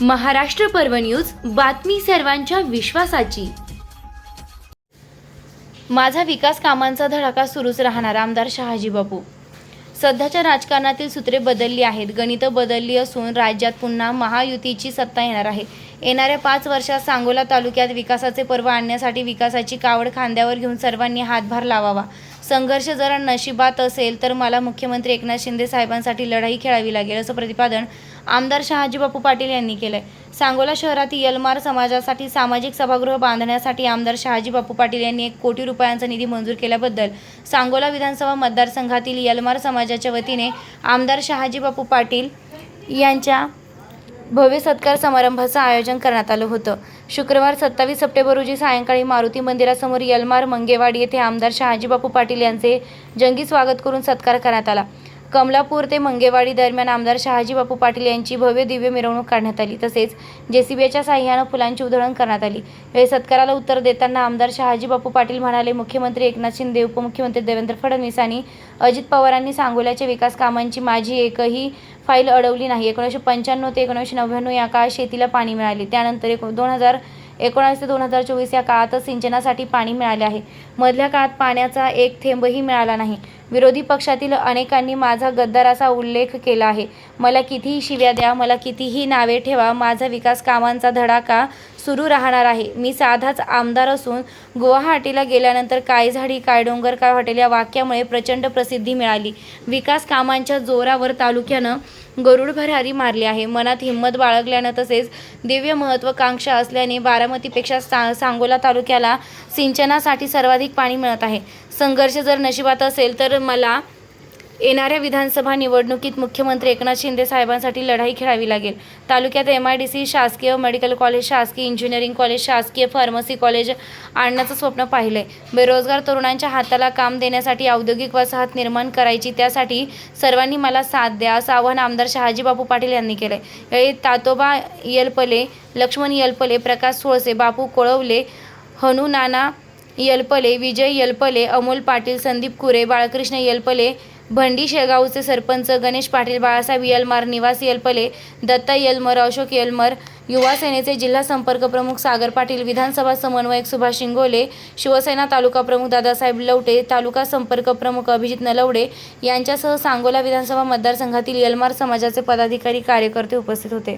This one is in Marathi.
महाराष्ट्र पर्व न्यूज बातमी सर्वांच्या विश्वासाची. माझा विकास कामांचा धडाका सुरूच राहणार आमदार शहाजी बापू. सध्याच्या राजकारणातील सूत्रे बदलली आहेत. गणितं बदलली असून राज्यात पुन्हा महायुतीची सत्ता येणार आहे. येणाऱ्या पाच वर्षात सांगोला तालुक्यात विकासाचे पर्व आणण्यासाठी विकासाची कावड खांद्यावर घेऊन सर्वांनी हातभार लावावा. संघर्ष जर नशिबात असेल तर मला मुख्यमंत्री एकनाथ शिंदे साहेबांसाठी लढाई खेळावी लागेल असं प्रतिपादन आमदार शहाजी बापू पाटील यांनी केलंय. सांगोला शहरातील यलमार समाजासाठी सामाजिक सभागृह बांधण्यासाठी आमदार शहाजी बापू पाटील यांनी एक कोटी रुपयांचा निधी मंजूर केल्याबद्दल सांगोला विधानसभा मतदारसंघातील यलमार समाजाच्या वतीने आमदार शहाजी बापू पाटील यांच्या भव्य सत्कार समारंभाचं आयोजन करण्यात आलं होतं. शुक्रवार सत्तावीस सप्टेंबर रोजी सायंकाळी मारुती मंदिरासमोर यलमार मंगेवाडी येथे आमदार शहाजीबापू पाटील यांचे जंगी स्वागत करून सत्कार करण्यात आला. कमलापूर ते मंगेवाडी दरम्यान आमदार शहाजी बापू पाटील यांची भव्य दिव्य मिरवणूक काढण्यात आली. तसेच जेसीबीच्या साह्यानं फुलांची उधळण करण्यात आली. या सत्काराला उत्तर देताना आमदार शहाजी बापू पाटील म्हणाले मुख्यमंत्री एकनाथ शिंदे उपमुख्यमंत्री देवेंद्र फडणवीस आणि अजित पवारांनी सांगोल्याच्या विकास कामांची माझी एकही फाईल अडवली नाही. एकोणीसशे पंच्याण्णव ते एकोणीसशे नव्याण्णव या काळात शेतीला पाणी मिळाले. त्यानंतर एक दोन हजार एकोणावीस ते दोन हजार चोवीस या काळातच सिंचनासाठी पाणी मिळाले आहे. मधल्या काळात पाण्याचा एक थेंबही मिळाला नाही. विरोधी पक्षातील अनेकांनी माझा गद्दाराचा उल्लेख केला आहे. मला कितीही शिव्या द्या मला कितीही नावे ठेवा माझा विकास कामांचा धडाका सुरू राहणार आहे. मी साधाच आमदार असून गुवाहाटीला गेल्यानंतर काय झाडी काय डोंगर काय हॉटेल या वाक्यामुळे प्रचंड प्रसिद्धी मिळाली. विकास कामांच्या जोरावर तालुक्यानं गरुड भरारी मारली आहे. मनात हिंमत बाळगल्यानं तसेच दिव्य महत्त्वाकांक्षा असल्याने बारामतीपेक्षा सा सांगोला तालुक्याला सिंचनासाठी सर्वाधिक पाणी मिळत आहे. संघर्ष जर नशिबात असेल तर मला येणाऱ्या विधानसभा निवडणुकीत मुख्यमंत्री एकनाथ शिंदे साहेबांसाठी लढाई खेळावी लागेल. तालुक्यात एम आय डी सी शासकीय मेडिकल कॉलेज शासकीय इंजिनिअरिंग कॉलेज शासकीय फार्मसी कॉलेज आणण्याचं स्वप्न पाहिलंय. बेरोजगार तरुणांच्या हाताला काम देण्यासाठी औद्योगिक वसाहत निर्माण करायची त्यासाठी सर्वांनी मला साथ द्या असं आवाहन आमदार शहाजीबापू पाटील यांनी केलंय. यावेळी तातोबा येलपले लक्ष्मण येलपले प्रकाश सोळसे बापू कोळवले हनु नाना यलपले विजय यलपले अमोल पाटील संदीप कुरे बाळकृष्ण यलपले भंडी शेगावचे सरपंच गणेश पाटील बाळासाहेब यलमार निवास यलपले दत्ता यलमर अशोक यलमर युवा सेनेचे जिल्हा संपर्क प्रमुख सागर पाटील विधानसभा समन्वयक सुभाष शिंगोले शिवसेना तालुका प्रमुख दादासाहेब लवटे तालुका संपर्क प्रमुख अभिजित नलवडे यांच्यासह सांगोला विधानसभा मतदारसंघातील यलमार समाजाचे पदाधिकारी कार्यकर्ते उपस्थित होते.